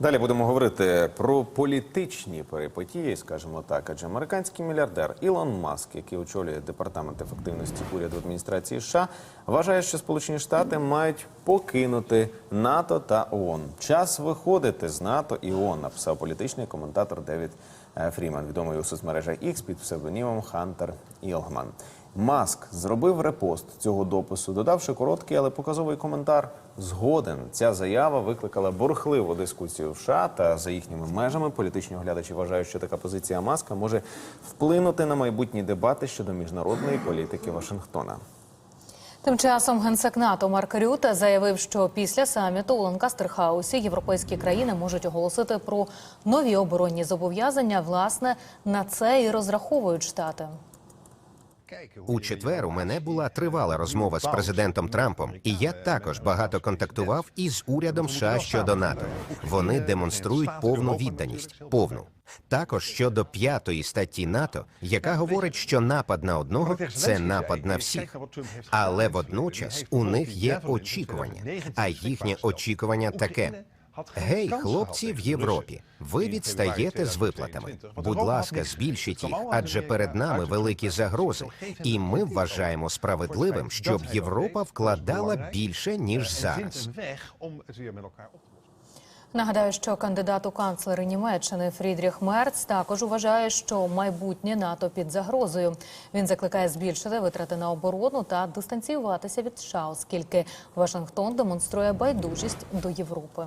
Далі будемо говорити про політичні перипетії, скажімо так. Адже американський мільярдер Ілон Маск, який очолює департамент ефективності уряду адміністрації США, вважає, що Сполучені Штати мають покинути НАТО та ООН. Час виходити з НАТО і ООН, написав політичний коментатор Девід е, Фріман, відомий у соцмережах X під псевдонімом Хантер Ілгман. Маск зробив репост цього допису, додавши короткий, але показовий коментар. Згоден ця заява викликала бурхливу дискусію в США та за їхніми межами. Політичні оглядачі вважають, що така позиція Маска може вплинути на майбутні дебати щодо міжнародної політики Вашингтона. Тим часом генсек НАТО Марк Рюте заявив, що після саміту у Ланкастер-хаусі європейські країни можуть оголосити про нові оборонні зобов'язання. Власне на це і розраховують штати. У четвер у мене була тривала розмова з президентом Трампом, і я також багато контактував із урядом США щодо НАТО. Вони демонструють повну відданість, повну. Також щодо п'ятої статті НАТО, яка говорить, що напад на одного це напад на всіх. Але водночас у них є очікування. А їхнє очікування таке. Гей, хлопці в Європі, ви відстаєте з виплатами. Будь ласка, збільшіть їх, адже перед нами великі загрози, і ми вважаємо справедливим, щоб Європа вкладала більше ніж зараз. Нагадаю, що кандидат у канцлери Німеччини Фрідріх Мерц також вважає, що майбутнє НАТО під загрозою. Він закликає збільшити витрати на оборону та дистанціюватися від США, оскільки Вашингтон демонструє байдужість до Європи.